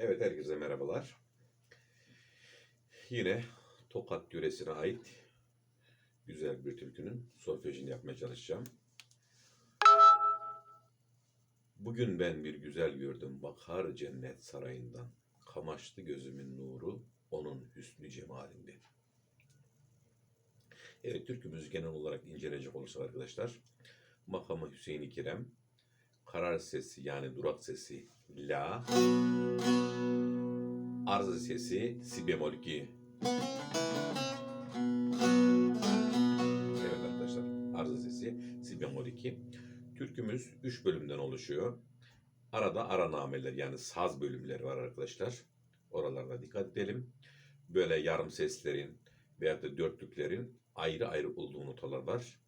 Evet herkese merhabalar. Yine Tokat yöresine ait güzel bir türkünün solfejini yapmaya çalışacağım. Bugün ben bir güzel gördüm bakar cennet sarayından. Kamaştı gözümün nuru onun hüsnü cemalinde. Evet türkümüzü genel olarak inceleyecek olursak arkadaşlar. Makamı Hüseyin-i Kirem, karar sesi yani durak sesi La, arz sesi si bemol 2. Evet arkadaşlar arz sesi si bemol 2. Türkümüz 3 bölümden oluşuyor. Arada ara nameler yani saz bölümleri var arkadaşlar. Oralarına dikkat edelim. Böyle yarım seslerin veyahut da dörtlüklerin ayrı ayrı olduğu notalar var.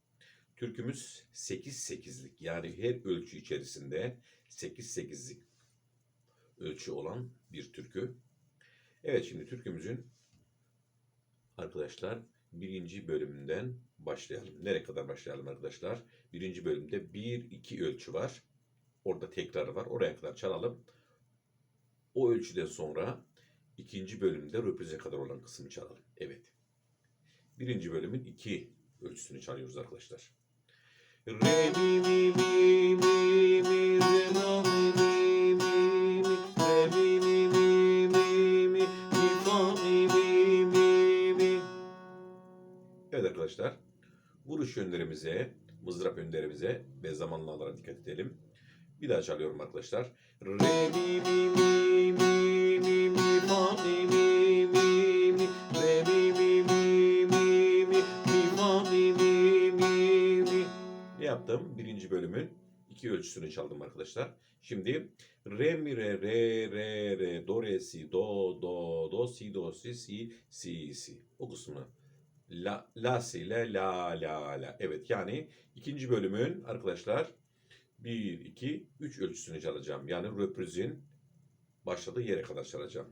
Türkümüz 8-8'lik yani her ölçü içerisinde 8-8'lik ölçü olan bir türkü. Evet şimdi türkümüzün arkadaşlar birinci bölümünden başlayalım. Nereye kadar başlayalım arkadaşlar? Birinci bölümde 1-2 ölçü var. Orada tekrarı var. Oraya kadar çalalım. O ölçüden sonra ikinci bölümde röprize kadar olan kısmı çalalım. Evet. Birinci bölümün iki ölçüsünü çalıyoruz arkadaşlar. Re mi mi mi mi mi re la mi mi mi mi re mi mi mi mi mi mi fa mi mi mi mi Evet arkadaşlar. Vuruş yönlerimize, mızrap yönlerimize ve zamanlamalara dikkat edelim. Bir daha çalıyorum arkadaşlar. Re mi mi mi mi mi mi fa mi mi Yaptım? Birinci bölümün iki ölçüsünü çaldım arkadaşlar. Şimdi re mi re re re re do re si do do do si do si si si si o kısmını la la si la la la la evet yani ikinci bölümün arkadaşlar 1, 2, 3 ölçüsünü çalacağım. Yani röprizin başladığı yere kadar çalacağım.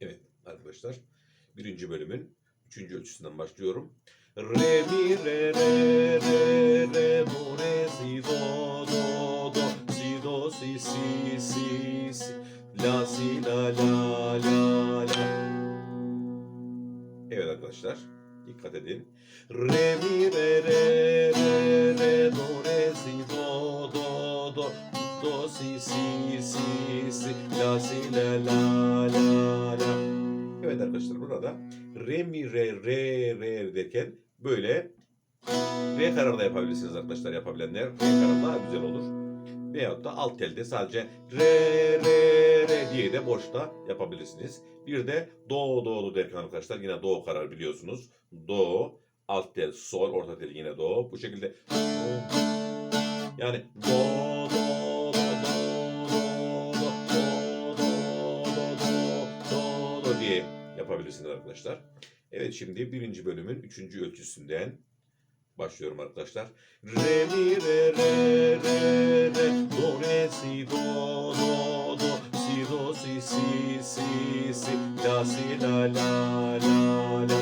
Evet arkadaşlar. Birinci bölümün üçüncü ölçüsünden başlıyorum. Re mi re re re re do re si do do do si do si si si si la si la la la la Evet arkadaşlar dikkat edin. Re mi re re re re do re si do do do do si si si si la si la la la la. Evet arkadaşlar burada re mi re re re derken böyle re kararda yapabilirsiniz arkadaşlar yapabilenler. Re karar daha güzel olur. Veyahut da alt telde sadece re re re diye de boşta yapabilirsiniz. Bir de do do do derken arkadaşlar yine do karar biliyorsunuz. Do, alt tel, sol, orta tel yine do. Bu şekilde yani do yapabilirsiniz arkadaşlar. Evet şimdi birinci bölümün üçüncü ölçüsünden başlıyorum arkadaşlar. Re mi re re re re do re si do do do si do si si si si la si la la la la.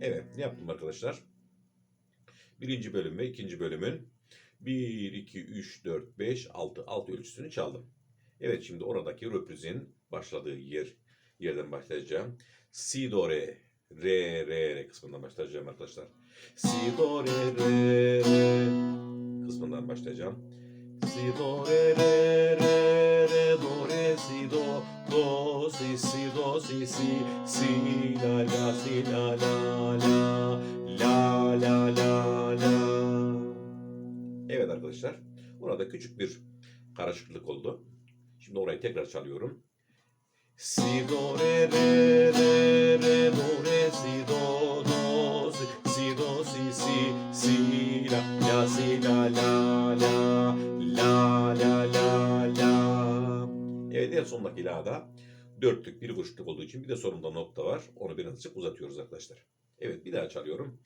Evet ne yaptım arkadaşlar? Birinci bölüm ve ikinci bölümün 1, 2, 3, 4, 5, 6, 6 ölçüsünü çaldım. Evet şimdi oradaki röprizin başladığı yer yerden başlayacağım. Si do re re re re kısmından başlayacağım arkadaşlar. Si do re re re kısmından başlayacağım. Si do re re re re do re si do do si si do si si si la la si la la la la la la la. Evet arkadaşlar. Burada küçük bir karışıklık oldu. Şimdi orayı tekrar çalıyorum. Si do re re re re do re si do do si si do si si si la la si la la la la la la la Evet en sondaki la'da dörtlük bir kuşluk olduğu için bir de sonunda nokta var. Onu birazcık uzatıyoruz arkadaşlar. Evet bir daha çalıyorum.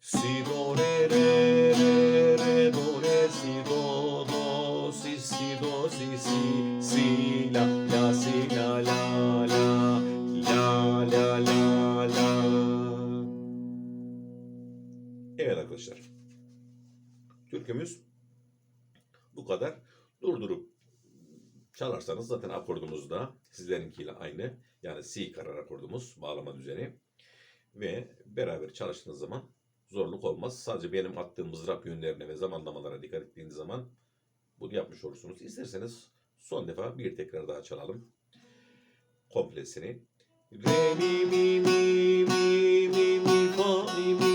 Si do re re re re do re si do do si si do si si si la Durdurup çalarsanız zaten akordumuz da sizlerinkiyle aynı. Yani C karar akordumuz, bağlama düzeni. Ve beraber çalıştığınız zaman zorluk olmaz. Sadece benim attığım mızrap yönlerine ve zamanlamalara dikkat ettiğiniz zaman bunu yapmış olursunuz. İsterseniz son defa bir tekrar daha çalalım. Komplesini. Re mi mi mi mi mi mi fa mi mi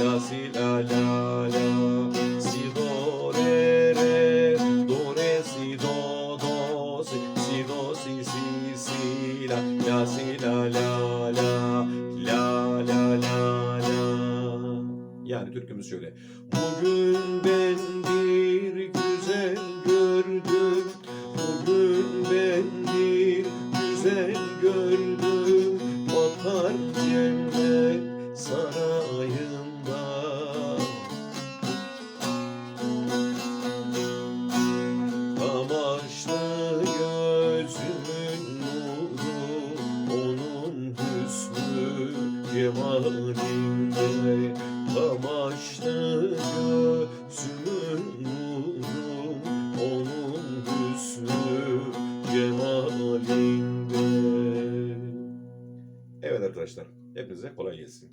la si la la la. Si do re re. Do re si do do. Si si do si si si. La la si la la la. La la la la. Yani türkümüz şöyle. Bugün ben gözümün nuru Onun hüsnü cemalinde Amaçlı gözümün nuru Onun hüsnü cemalinde Evet arkadaşlar hepinize kolay gelsin.